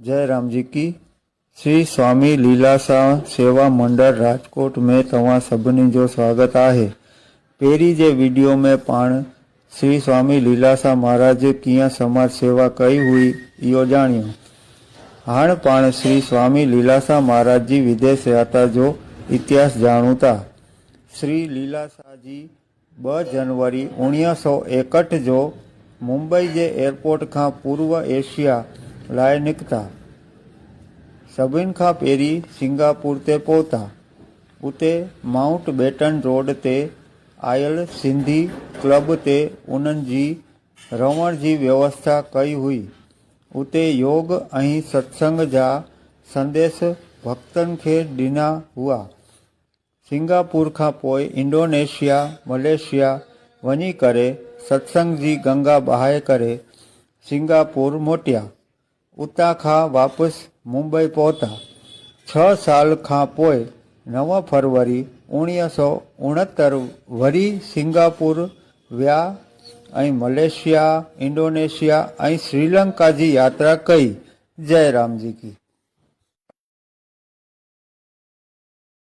जय राम जी की। श्री स्वामी लीलासा सेवा मंडल राजकोट में तव्हां सभिनी जो स्वागत आहे। पहिरीं जे वीडियो में पाण श्री स्वामी लीलासा महाराज कीअं समाज सेवा कई हुई, इहो ॼाणियो हाणे पाण श्री स्वामी लीलासा महाराज जी विदेश यात्रा जो इतिहास ॼाणूं था श्री लीलासा जी ॿ जनवरी उणिवीह सौ एकहठि जो मुंबई जे एयरपोर्ट खां पूर्व एशिया लाइ निकिता सभिनि खां पहिरीं सिंगापुर ते पहुता। उते माउंट बेटन रोड ते आयल सिंधी क्लब ते उन्हनि जी रहण जी व्यवस्था कई हुई। उते योग ऐं सत्संग जा संदेश भक्तनि खे ॾिना हुआ। सिंगापुर खां पोइ इंडोनेशिया, मलेशिया वञी करे सत्संग जी गंगा बहाए करे सिंगापुर मोटिया। उतां खां वापसि मुंबई पहुता छह साल खां पोइ नव फरवरी उणिवीह सौ उणहतरि वरी सिंगापुर विया ऐं मलेशिया इंडोनेशिया ऐं श्रीलंका जी यात्रा कई जय राम जी की